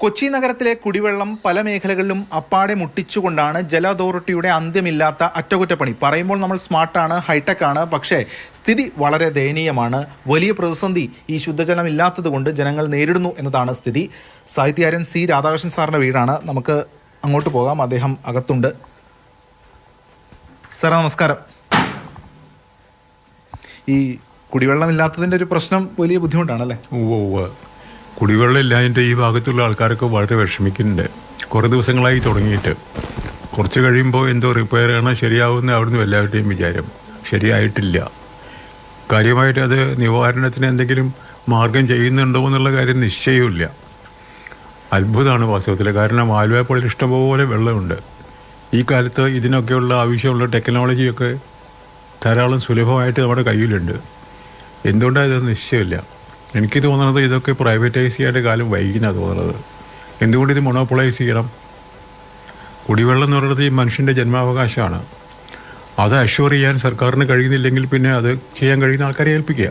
കൊച്ചി നഗരത്തിലെ കുടിവെള്ളം പല മേഖലകളിലും അപ്പാടെ മുട്ടിച്ചുകൊണ്ടാണ് ജല അതോറിറ്റിയുടെ അന്ത്യമില്ലാത്ത അറ്റകുറ്റപ്പണി. പറയുമ്പോൾ നമ്മൾ സ്മാർട്ടാണ് ഹൈടെക് ആണ് പക്ഷേ സ്ഥിതി വളരെ ദയനീയമാണ്. വലിയ പ്രതിസന്ധി ഈ ശുദ്ധജലം ഇല്ലാത്തതുകൊണ്ട് ജനങ്ങൾ നേരിടുന്നു എന്നതാണ് സ്ഥിതി. സാഹിത്യകാരൻ സി രാധാകൃഷ്ണൻ സാറിന്റെ വീടാണ്. നമുക്ക് അങ്ങോട്ട് പോകാം. അദ്ദേഹം അകത്തുണ്ട്. സാർ നമസ്കാരം. ഈ കുടിവെള്ളം ഇല്ലാത്തതിന്റെ ഒരു പ്രശ്നം വലിയ ബുദ്ധിമുട്ടാണല്ലേ? ഉവ്വ്. ഉവ്വ് കുടിവെള്ളം ഇല്ലാതിന്റെ ഈ ഭാഗത്തുള്ള ആൾക്കാരൊക്കെ വളരെ വിഷമിക്കുന്നുണ്ട്. കുറേ ദിവസങ്ങളായി തുടങ്ങിയിട്ട്. കുറച്ച് കഴിയുമ്പോൾ എന്തോ റിപ്പയർ ആണ് ശരിയാവുമെന്ന് അവിടുന്ന് എല്ലാവരുടെയും വിചാരം. ശരിയായിട്ടില്ല. കാര്യമായിട്ട് അത് നിവാരണത്തിന് എന്തെങ്കിലും മാർഗം ചെയ്യുന്നുണ്ടോ എന്നുള്ള കാര്യം നിശ്ചയമില്ല അത്ഭുതമാണ് വാസ്തവത്തിൽ കാരണം ആലുവപ്പള്ളിൽ ഇഷ്ടംപോലെ വെള്ളമുണ്ട്. ഈ കാലത്ത് ഇതിനൊക്കെയുള്ള ആവശ്യമുള്ള ടെക്നോളജിയൊക്കെ ധാരാളം സുലഭമായിട്ട് നമ്മുടെ കയ്യിലുണ്ട്. എന്തുകൊണ്ടാണ് ഇത് നിശ്ചയമില്ല? എനിക്ക് തോന്നുന്നത് ഇതൊക്കെ പ്രൈവറ്റൈസ് ചെയ്യേണ്ട കാലം വൈകുന്നതാണ് തോന്നുന്നത്. എന്തുകൊണ്ട് ഇത് മൊണോപ്പൊളൈസ് ചെയ്യണം? കുടിവെള്ളം എന്ന് പറയുന്നത് ഈ മനുഷ്യന്റെ ജന്മാവകാശമാണ്. അത് അഷ്വർ ചെയ്യാൻ സർക്കാരിന് കഴിയുന്നില്ലെങ്കിൽ പിന്നെ അത് ചെയ്യാൻ കഴിയുന്ന ആൾക്കാരെ ഏൽപ്പിക്കുക.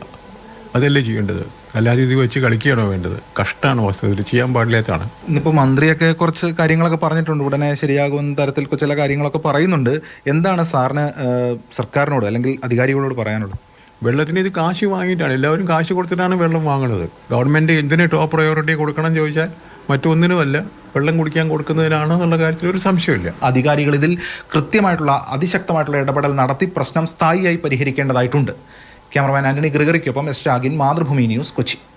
അതല്ലേ ചെയ്യേണ്ടത്? അല്ലാതെ ഇത് വെച്ച് കളിക്കുകയാണോ വേണ്ടത്? കഷ്ടമാണ് വാസ്തവത്തിൽ ചെയ്യാൻ പാടില്ലാത്തതാണ്. ഇന്നിപ്പോൾ മന്ത്രിയൊക്കെ കുറച്ച് കാര്യങ്ങളൊക്കെ പറഞ്ഞിട്ടുണ്ട്. ഉടനെ ശരിയാകുന്ന തരത്തിൽ ചില കാര്യങ്ങളൊക്കെ പറയുന്നുണ്ട്. എന്താണ് സാറിന് സർക്കാരിനോട് അല്ലെങ്കിൽ അധികാരികളോട് പറയാനുള്ളത്? വെള്ളത്തിന് ഇത് കാശ് വാങ്ങിയിട്ടാണ്. എല്ലാവരും കാശ് കൊടുത്തിട്ടാണ് വെള്ളം വാങ്ങുന്നത് ഗവൺമെന്റ് എന്തിന് ടോപ്പ് പ്രയോറിറ്റി കൊടുക്കണം ചോദിച്ചാൽ മറ്റൊന്നിനുമല്ല. വെള്ളം കുടിക്കാൻ കൊടുക്കുന്നതിനാണോ എന്നുള്ള കാര്യത്തിൽ ഒരു സംശയമില്ല അധികാരികൾ ഇതിൽ കൃത്യമായിട്ടുള്ള അതിശക്തമായിട്ടുള്ള ഇടപെടൽ നടത്തി പ്രശ്നം സ്ഥായിയായി പരിഹരിക്കേണ്ടതായിട്ടുണ്ട്. ക്യാമറമാൻ ആന്റണി ഗ്രിഗറിക്കൊപ്പം എസ് ഷാഗിൻ മാതൃഭൂമി ന്യൂസ് കൊച്ചി.